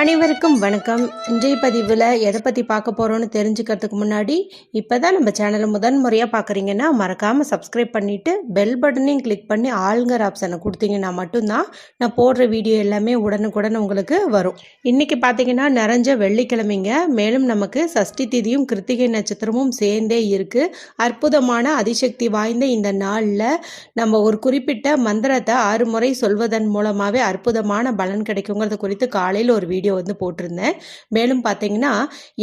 அனைவருக்கும் வணக்கம். இன்றைய பதிவில் எதை பற்றி பார்க்க போகிறோன்னு தெரிஞ்சுக்கிறதுக்கு முன்னாடி இப்போ தான் நம்ம சேனலை முதன் முறையாக பார்க்குறீங்கன்னா மறக்காமல் சப்ஸ்கிரைப் பண்ணிவிட்டு பெல் பட்டனையும் கிளிக் பண்ணி ஆளுங்கர் ஆப்ஷனை கொடுத்தீங்கன்னா மட்டும்தான் நான் போடுற வீடியோ எல்லாமே உடனுக்குடன் உங்களுக்கு வரும். இன்றைக்கி பார்த்தீங்கன்னா நிறைஞ்ச வெள்ளிக்கிழமைங்க. மேலும் நமக்கு சஷ்டி திதியும் கிருத்திகை நட்சத்திரமும் சேர்ந்தே இருக்குது அற்புதமான அதிசக்தி வாய்ந்த இந்த நாளில் நம்ம ஒரு குறிப்பிட்ட மந்திரத்தை ஆறு முறை சொல்வதன் மூலமாகவே அற்புதமான பலன் கிடைக்குங்கிறது குறித்து காலையில் ஒரு வீடியோ வந்து போட்டிருந்தேன். மேலும் பார்த்தீங்கன்னா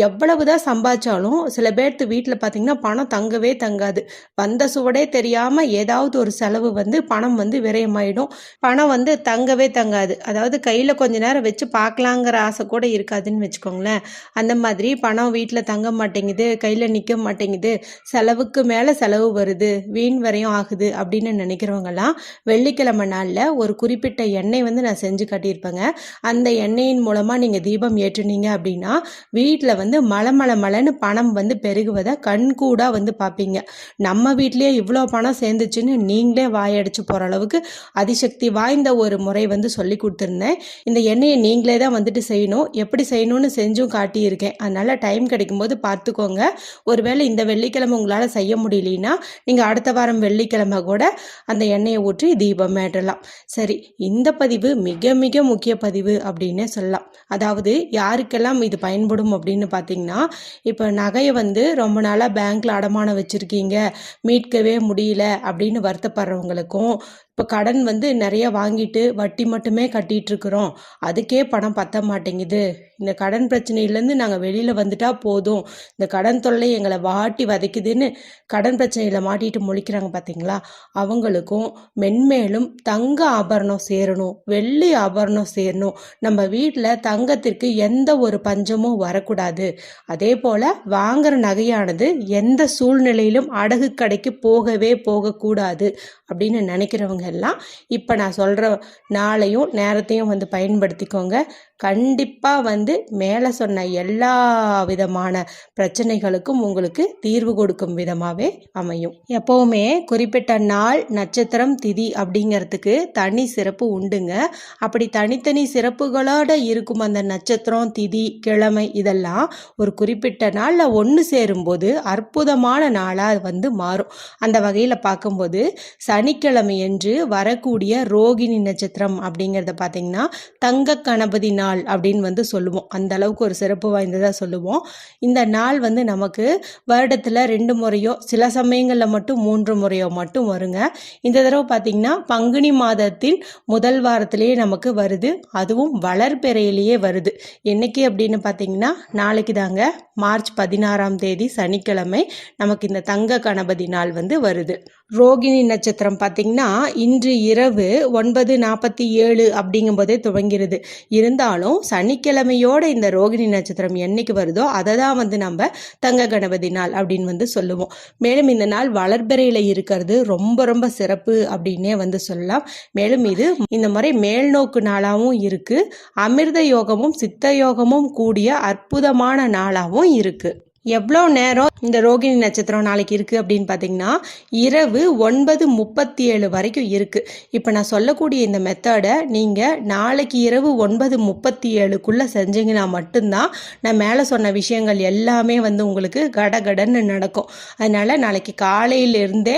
எவ்வளவு தான் சம்பாதிச்சாலும் சில பேர்த்து வீட்டில் பார்த்தீங்கன்னா பணம் தங்கவே தங்காது. வந்த சுவடே தெரியாமல் ஏதாவது ஒரு செலவு வந்து பணம் வந்து விரயமாயிடும். பணம் வந்து தங்கவே தங்காது. அதாவது கையில் கொஞ்ச நேரம் வச்சு பார்க்கலாங்கிற ஆசை கூட இருக்காதுன்னு வச்சுக்கோங்களேன். அந்த மாதிரி பணம் வீட்டில் தங்க மாட்டேங்குது கையில் நிற்க மாட்டேங்குது செலவுக்கு மேலே செலவு வருது வீண் வரையும் ஆகுது அப்படின்னு நினைக்கிறவங்கலாம் வெள்ளிக்கிழமை நாளில் ஒரு குறிப்பிட்ட எண்ணெய் வந்து நான் செஞ்சு காட்டியிருப்பேங்க. அந்த எண்ணெயின் மூலமாக நீங்கள் தீபம் ஏற்றுனீங்க அப்படின்னா வீட்டில் வந்து மலை மலை மலைன்னு பணம் வந்து பெருகுவதை கண்கூடாக வந்து பார்ப்பீங்க நம்ம வீட்லேயே இவ்வளோ பணம் சேர்ந்துச்சுன்னு நீங்களே வாயடிச்சு போகிற அளவுக்கு அதிசக்தி வாய்ந்த ஒரு முறை வந்து சொல்லி கொடுத்துருந்தேன். இந்த எண்ணெயை நீங்களே தான் வந்துட்டு செய்யணும். எப்படி செய்யணும்னு செஞ்சும் காட்டியிருக்கேன். அதனால் டைம் கிடைக்கும்போது பார்த்துக்கோங்க. ஒருவேளை இந்த வெள்ளிக்கிழமை உங்களால் செய்ய முடியலனா நீங்கள் அடுத்த வாரம் வெள்ளிக்கிழமை கூட அந்த எண்ணெயை ஊற்றி தீபம் ஏற்றலாம். சரி இந்த பதிவு மிக மிக முக்கிய பதிவு அப்படின்னே சொல்லலாம். அதாவது யாருக்கெல்லாம் இது பயன்படும் அப்படின்னு பார்த்தீங்கன்னா இப்போ நகையை வந்து ரொம்ப நாளாக பேங்க்கில் அடமானம் வச்சுருக்கீங்க மீட்கவே முடியல அப்படின்னு வருத்தப்படுறவங்களுக்கும் இப்போ கடன் வந்து நிறைய வாங்கிட்டு வட்டி மட்டுமே கட்டிட்டு இருக்கிறோம் அதுக்கே பணம் பத்த மாட்டேங்குது. இந்த கடன் பிரச்சனையிலேருந்து நாங்கள் வெளியில் வந்துட்டா போதும். இந்த கடன் தொல்லை எங்களை வாட்டி வதைக்குதுன்னு கடன் பிரச்சனையில் மாட்டிட்டு முழிக்கிறாங்க பார்த்தீங்களா அவங்களுக்கும் மென்மேலும் தங்க ஆபரணம் சேரணும். வெள்ளி ஆபரணம் சேரணும். நம்ம வீட்டில் தங்கத்திற்கு எந்த ஒரு பஞ்சமும் வரக்கூடாது. அதே போல் வாங்குற நகையானது எந்த சூழ்நிலையிலும் அடகு கடைக்கு போகவே போகக்கூடாது. அப்படின்னு நினைக்கிறவங்க எல்லாம் இப்போ நான் சொல்கிற நாளையும் நேரத்தையும் வந்து பயன்படுத்திக்கோங்க. கண்டிப்பாக வந்து மேலே சொன்ன எல்லா விதமான பிரச்சனைகளுக்கும் உங்களுக்கு தீர்வு கொடுக்கும் விதமாகவே அமையும். எப்போவுமே குறிப்பிட்ட நாள் நட்சத்திரம் திதி அப்படிங்கிறதுக்கு தனி சிறப்பு உண்டுங்க. அப்படி தனித்தனி சிறப்புகளோட இருக்கும் அந்த நட்சத்திரம் திதி கிழமை இதெல்லாம் ஒரு குறிப்பிட்ட நாளில் ஒன்று சேரும்போது அற்புதமான நாளாக வந்து மாறும். அந்த வகையில் பார்க்கும்போது சனிக்கிழமையன்று வரக்கூடிய ரோகிணி நட்சத்திரம் அப்படிங்கிறத பார்த்தீங்கன்னா தங்க கணபதி நாள் அப்படின்னு வந்து சொல்லுவோம். அந்த அளவுக்கு ஒரு சிறப்பு வாய்ந்ததாக சொல்லுவோம். இந்த நாள் வந்து நமக்கு வருடத்தில் ரெண்டு முறையோ சில சமயங்களில் மட்டும் மூன்று முறையோ மட்டும் வருங்க. இந்த தடவை பார்த்தீங்கன்னா பங்குனி மாதத்தின் முதல் வாரத்திலேயே நமக்கு வருது. அதுவும் வளர்பிறையிலேயே வருது. என்னைக்கு அப்படின்னு பார்த்தீங்கன்னா நாளைக்கு தாங்க. மார்ச் பதினாறாம் தேதி சனிக்கிழமை நமக்கு இந்த தங்க கணபதி நாள் வந்து வருது. ரோகிணி நட்சத்திரம் பார்த்திங்கன்னா இன்று இரவு ஒன்பது நாற்பத்தி ஏழு அப்படிங்கும்போதே துவங்கிறது. இருந்தாலும் சனிக்கிழமையோட இந்த ரோகிணி நட்சத்திரம் என்னைக்கு வருதோ அதை தான் வந்து நம்ம தங்க கணபதி நாள் அப்படின்னு வந்து சொல்லுவோம். மேலும் இந்த நாள் வளர்பிறையில் இருக்கிறது ரொம்ப ரொம்ப சிறப்பு அப்படின்னே வந்து சொல்லலாம். மேலும் இது இந்த முறை மேல்நோக்கு நாளாகவும் இருக்குது அமிர்த யோகமும் சித்த யோகமும் கூடிய அற்புதமான நாளாகவும் இருக்குது எவ்வளோ நேரம் இந்த ரோகிணி நட்சத்திரம் நாளைக்கு இருக்குது அப்படின்னு பார்த்தீங்கன்னா இரவு ஒன்பது முப்பத்தி ஏழு வரைக்கும் இருக்குது இப்போ நான் சொல்லக்கூடிய இந்த மெத்தடை நீங்கள் நாளைக்கு இரவு ஒன்பது முப்பத்தி ஏழுக்குள்ளே செஞ்சீங்கன்னா மட்டும்தான் நான் மேலே சொன்ன விஷயங்கள் எல்லாமே வந்து உங்களுக்கு கடகடன்னு நடக்கும். அதனால் நாளைக்கு காலையிலிருந்தே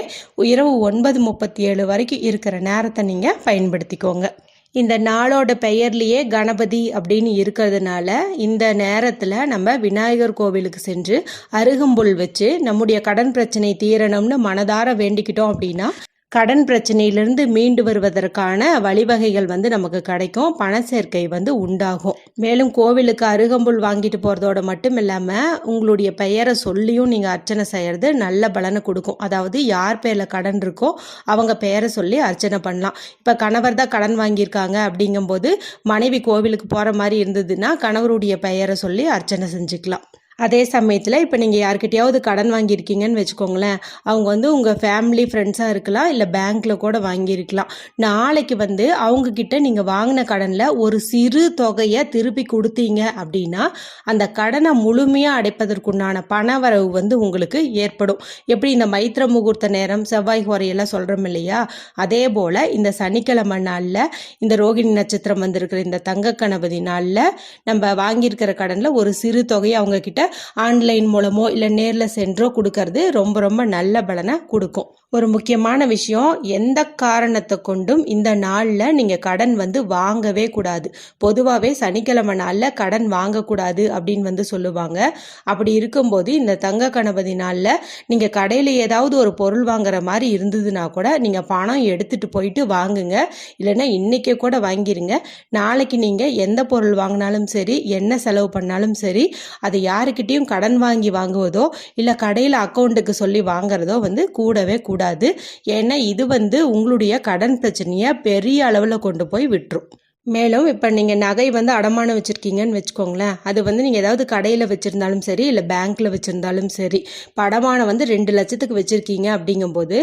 இரவு ஒன்பது முப்பத்தி ஏழு வரைக்கும் இருக்கிற நேரத்தை நீங்கள் பயன்படுத்திக்கோங்க. இந்த நாளோட பெயர்லேயே கணபதி அப்படின்னு இருக்கிறதுனால இந்த நேரத்தில் நம்ம விநாயகர் கோவிலுக்கு சென்று அருகம்புல் வச்சு நம்முடைய கடன் பிரச்சனை தீரணும்னு மனதார வேண்டிக்கிட்டோம் அப்படின்னா கடன் பிரச்சனையிலிருந்து மீண்டு வருவதற்கான வழிவகைகள் வந்து நமக்கு கிடைக்கும். பண சேர்க்கை வந்து உண்டாகும். மேலும் கோவிலுக்கு அருகம்புல் வாங்கிட்டு போகிறதோட மட்டும் இல்லாமல் உங்களுடைய பெயரை சொல்லியும் நீங்கள் அர்ச்சனை செய்கிறது நல்ல பலனை கொடுக்கும். அதாவது யார் பேரில் கடன் இருக்கோ அவங்க பெயரை சொல்லி அர்ச்சனை பண்ணலாம். இப்போ கணவர் தான் கடன் வாங்கியிருக்காங்க அப்படிங்கும்போது மனைவி கோவிலுக்கு போகிற மாதிரி இருந்ததுன்னா கணவருடைய பெயரை சொல்லி அர்ச்சனை செஞ்சுக்கலாம். அதே சமயத்தில் இப்போ நீங்கள் யார்கிட்டயாவது கடன் வாங்கியிருக்கீங்கன்னு வச்சுக்கோங்களேன் அவங்க வந்து உங்கள் ஃபேமிலி ஃப்ரெண்ட்ஸாக இருக்கலாம் இல்லை பேங்க்கில் கூட வாங்கியிருக்கலாம். நாளைக்கு வந்து அவங்கக்கிட்ட நீங்கள் வாங்கின கடனில் ஒரு சிறு தொகையை திருப்பி கொடுத்தீங்க அப்படின்னா அந்த கடனை முழுமையாக அடைப்பதற்குண்டான பண வரவு வந்து உங்களுக்கு ஏற்படும். எப்படி இந்த மைத்திர முகூர்த்த நேரம் செவ்வாய் குறையெல்லாம் சொல்கிறோம் இல்லையா? அதே போல் இந்த சனிக்கிழமை நாளில் இந்த ரோகிணி நட்சத்திரம் வந்திருக்கிற இந்த தங்க கணபதி நாளில் நம்ம வாங்கியிருக்கிற கடனில் ஒரு சிறு தொகையை அவங்கக்கிட்ட ஆன்லைன் மூலமோ இல்லை நேரில் சென்றோ கொடுக்கறது ரொம்ப ரொம்ப நல்ல பலனை கொடுக்கும். ஒரு முக்கியமான விஷயம் எந்த காரணத்தை கொண்டும் இந்த நாளில் நீங்கள் கடன் வந்து வாங்கவே கூடாது. பொதுவாகவே சனிக்கிழமை நாளில் கடன் வாங்கக்கூடாது அப்படின்னு வந்து சொல்லுவாங்க. அப்படி இருக்கும்போது இந்த தங்க கணபதி நாளில் நீங்கள் கடையில் ஏதாவது ஒரு பொருள் வாங்குற மாதிரி இருந்ததுன்னா கூட நீங்கள் பணம் எடுத்துகிட்டு போயிட்டு வாங்குங்க. இல்லைன்னா இன்றைக்கே கூட வாங்கிருங்க. நாளைக்கு நீங்கள் எந்த பொருள் வாங்கினாலும் சரி என்ன செலவு பண்ணாலும் சரி அதை யாருக்கிட்டேயும் கடன் வாங்கி வாங்குவதோ இல்லை கடையில் அக்கௌண்ட்டுக்கு சொல்லி வாங்குறதோ வந்து கூடவே கூடாது. ஏன்னா இது வந்து உங்களுடைய கடன் பிரச்சனையை பெரிய அளவில் கொண்டு போய் விட்டுரும். மேலும் இப்போ நீங்கள் நகை வந்து அடமானம் வச்சுருக்கீங்கன்னு வச்சுக்கோங்களேன். அது வந்து நீங்கள் ஏதாவது கடையில் வச்சுருந்தாலும் சரி இல்லை பேங்க்கில் வச்சுருந்தாலும் சரி இப்போ அடமானம் வந்து ரெண்டு லட்சத்துக்கு வச்சுருக்கீங்க அப்படிங்கும்போது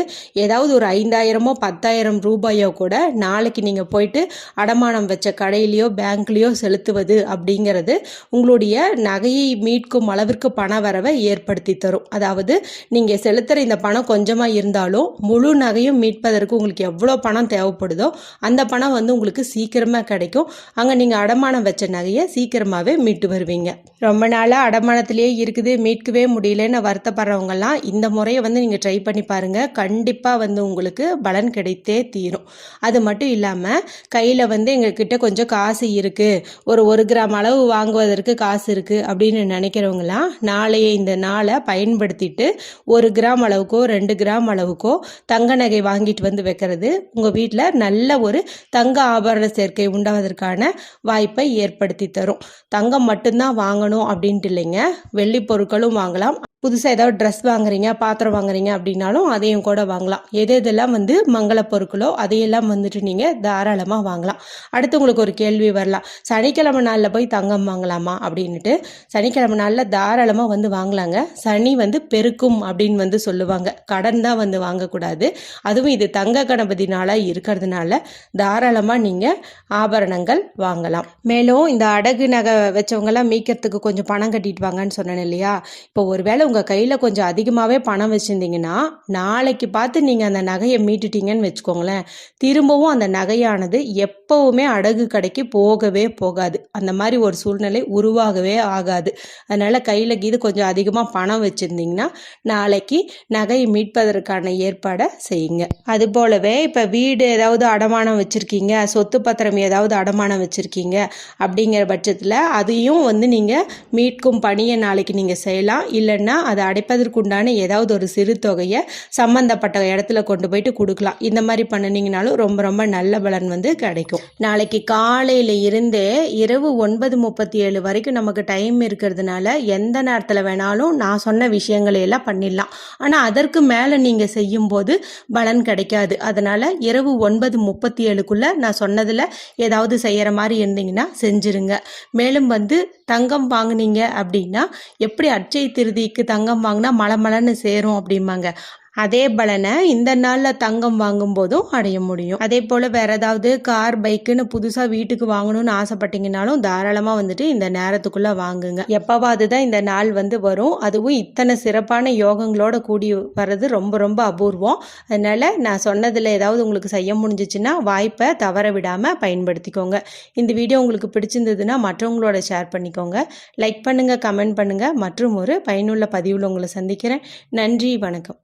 ஏதாவது ஒரு ஐந்தாயிரமோ பத்தாயிரம் ரூபாயோ கூட நாளைக்கு நீங்கள் போயிட்டு அடமானம் வச்ச கடையிலையோ பேங்க்லேயோ செலுத்துவது அப்படிங்கிறது உங்களுடைய நகையை மீட்கும் அளவிற்கு பண வரவை ஏற்படுத்தி தரும். அதாவது நீங்கள் செலுத்துகிற இந்த பணம் கொஞ்சமாக இருந்தாலும் முழு நகையும் மீட்பதற்கு உங்களுக்கு எவ்வளோ பணம் தேவைப்படுதோ அந்த பணம் வந்து உங்களுக்கு சீக்கிரமாக கிடைக்கும். அங்கே நீங்கள் அடமானம் வச்ச நகையை சீக்கிரமாகவே மீட்டு வருவீங்க. ரொம்ப நாளாக அடமானத்திலேயே இருக்குது மீட்கவே முடியலன்னு வருத்தப்படுறவங்கலாம் இந்த முறையை வந்து நீங்கள் ட்ரை பண்ணி பாருங்கள் கண்டிப்பாக வந்து உங்களுக்கு பலன் கிடைத்தே தீரும். அது மட்டும் இல்லாமல் கையில் வந்து எங்ககிட்ட கொஞ்சம் காசு இருக்குது ஒரு ஒரு கிராம் அளவு வாங்குவதற்கு காசு இருக்குது அப்படின்னு நினைக்கிறவங்களாம் நாளைய இந்த நாளை பயன்படுத்திட்டு ஒரு கிராம் அளவுக்கோ ரெண்டு கிராம் அளவுக்கோ தங்க நகை வாங்கிட்டு வந்து வைக்கிறது உங்கள் வீட்டில் நல்ல ஒரு தங்க ஆபரண சேர்க்கை உண்டாவதற்கான வாய்ப்பை ஏற்படுத்தி தரும். தங்கம் மட்டும்தான் வாங்கணும் அப்படின்ட்டு இல்லைங்க. வெள்ளி பொருட்களும் வாங்கலாம். புதுசாக ஏதாவது ட்ரெஸ் வாங்குறீங்க பாத்திரம் வாங்குறீங்க அப்படின்னாலும் அதையும் கூட வாங்கலாம். எது எதெல்லாம் வந்து மங்கள பொருட்களோ அதையெல்லாம் வந்துட்டு நீங்கள் தாராளமாக வாங்கலாம். அடுத்து உங்களுக்கு ஒரு கேள்வி வரலாம். சனிக்கிழமை நாளில் போய் தங்கம் வாங்கலாமா அப்படின்ட்டு சனிக்கிழமை நாளில் தாராளமாக வந்து வாங்கலாங்க. சனி வந்து பெருக்கும் அப்படின்னு வந்து சொல்லுவாங்க. கடன் தான் வந்து வாங்கக்கூடாது. அதுவும் இது தங்க கணபதி நாளாக இருக்கிறதுனால தாராளமாக நீங்கள் ஆபரணங்கள் வாங்கலாம். மேலும் இந்த அடகு நகை வச்சவங்கெல்லாம் மீக்கிறதுக்கு கொஞ்சம் பணம் கட்டிட்டு வாங்கன்னு சொன்னேன் இல்லையா? இப்போ ஒருவேளை உங்கள் கையில் கொஞ்சம் அதிகமாகவே பணம் வச்சுருந்தீங்கன்னா நாளைக்கு பார்த்து நீங்கள் அந்த நகையை மீட்டுட்டீங்கன்னு வச்சுக்கோங்களேன். திரும்பவும் அந்த நகையானது எப்போவுமே அடகு கடைக்கு போகவே போகாது. அந்த மாதிரி ஒரு சூழ்நிலை உருவாகவே ஆகாது. அதனால் கையில் இது கொஞ்சம் அதிகமாக பணம் வச்சுருந்தீங்கன்னா நாளைக்கு நகையை மீட்பதற்கான ஏற்பாடை செய்யுங்க. அது போலவே இப்போ வீடு ஏதாவது அடமானம் வச்சுருக்கீங்க சொத்து பத்திரம் ஏதாவது அடமானம் வச்சுருக்கீங்க அப்படிங்கிற பட்சத்தில் அதையும் வந்து நீங்கள் மீட்கும் பணியை நாளைக்கு நீங்கள் செய்யலாம். இல்லைன்னா அதை அடைப்பதற்குண்டான ஏதாவது ஒரு சிறு தொகையை சம்மந்தப்பட்ட இடத்துல கொண்டு போயிட்டு கொடுக்கலாம். இந்த மாதிரி பண்ணினீங்கனாலும் ரொம்ப ரொம்ப நல்ல பலன் வந்து கிடைக்கும். நாளைக்கு காலையில் இருந்தே இரவு ஒன்பது முப்பத்தி ஏழு வரைக்கும் நமக்கு டைம் இருக்கிறதுனால எந்த நேரத்தில் வேணாலும் நான் சொன்ன விஷயங்களை எல்லாம் பண்ணிடலாம். ஆனால் அதற்கு மேலே நீங்கள் செய்யும்போது பலன் கிடைக்காது. அதனால் இரவு ஒன்பது முப்பத்தி ஏழுக்குள்ளே நான் சொன்னதில் ஏதாவது செய்கிற மாதிரி இருந்தீங்கன்னா செஞ்சுருங்க. மேலும் வந்து தங்கம் வாங்குனீங்க அப்படின்னா எப்படி அட்சய திருதிக்கு தங்கம் வாங்கினா மலமலன்னு சேரும் அப்படிம்பாங்க. அதே பலனை இந்த நாளில் தங்கம் வாங்கும்போதும் அடைய முடியும். அதே போல் வேற ஏதாவது கார் பைக்குன்னு புதுசாக வீட்டுக்கு வாங்கணும்னு ஆசைப்பட்டீங்கனாலும் தாராளமாக வந்துட்டு இந்த நேரத்துக்குள்ளே வாங்குங்க. எப்போவாது தான் இந்த நாள் வந்து வரும். அதுவும் இத்தனை சிறப்பான யோகங்களோட கூடி வர்றது ரொம்ப ரொம்ப அபூர்வம். அதனால் நான் சொன்னதில் ஏதாவது உங்களுக்கு செய்ய முடிஞ்சிச்சுன்னா வாய்ப்பை தவற விடாமல் பயன்படுத்திக்கோங்க. இந்த வீடியோ உங்களுக்கு பிடிச்சிருந்ததுன்னா மற்றவங்களோட ஷேர் பண்ணிக்கோங்க. லைக் பண்ணுங்கள் கமெண்ட் பண்ணுங்கள் மற்றும் ஒரு பயனுள்ள பதிவில் உங்களை சந்திக்கிறேன். நன்றி வணக்கம்.